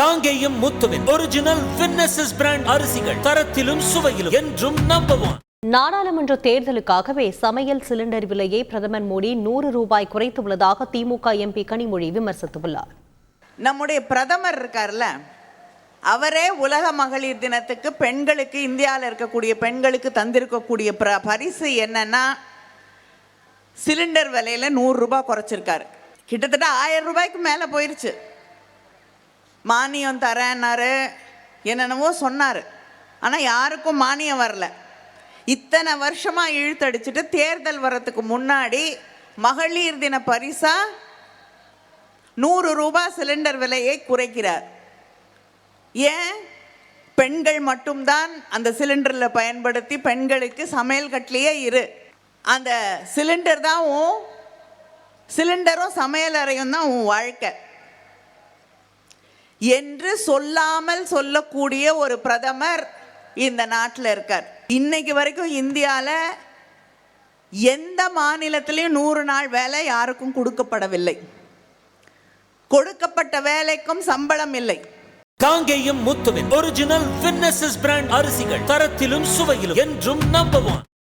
காங்கேயம் முத்துவின் original வின்னசஸ் brand அரிசிகள் தரத்திலும் சுவையிலும் என்றும் நம்பர் ஒன் நாடாளுமன்ற தேர்தலுக்காகவே சமையல் சிலிண்டர் விலையை பிரதமர் மோடி நூறு ரூபாய் குறைத்துள்ளதாக திமுக எம்பி கனிமொழி விமர்சித்துள்ளார். நம்முடைய பிரதமர் இருக்கார்ல அவரே உலக மகளிர் தினத்துக்கு பெண்களுக்கு இந்தியாவில் இருக்கக்கூடிய பெண்களுக்கு தந்திருக்கக்கூடிய பிர பரிசு என்னன்னா சிலிண்டர் விலையில நூறு ரூபாய் குறைச்சிருக்காரு. கிட்டத்தட்ட ஆயிரம் ரூபாய்க்கு மேலே போயிருச்சு. மானியம் தரேன்னாரு. என்னென்னவோ சொன்னார். ஆனால் யாருக்கும் மானியம் வரல. இத்தனை வருஷமாக இழுத்தடிச்சிட்டு தேர்தல் வரத்துக்கு முன்னாடி மகளிர் தின பரிசாக நூறு ரூபாய் சிலிண்டர் விலையை குறைக்கிறார். ஏன்? பெண்கள் மட்டும்தான் அந்த சிலிண்டரில் பயன்படுத்தி பெண்களுக்கு சமையல் கட்டிலேயே இரு. அந்த சிலிண்டர் தான் உன் சிலிண்டரும் சமையல் அறையும் தான் உன் வாழ்க்கை. என்று சொல்லாமல் சொல்லக்கூடிய ஒரு பிரதமர் இந்த நாட்டில் இருக்கார். இன்னைக்கு வரைக்கும் இந்தியாவில் எந்த மாநிலத்திலையும் நூறு நாள் வேலை யாருக்கும் கொடுக்கப்படவில்லை. கொடுக்கப்பட்ட வேலைக்கும் சம்பளம் இல்லை. காங்கேயம் முத்துவின் ஒரிஜினல் வின்னசஸ் பிராண்ட் அரிசிகள் தரத்திலும் சுவையிலும் என்றும் நம்பவும்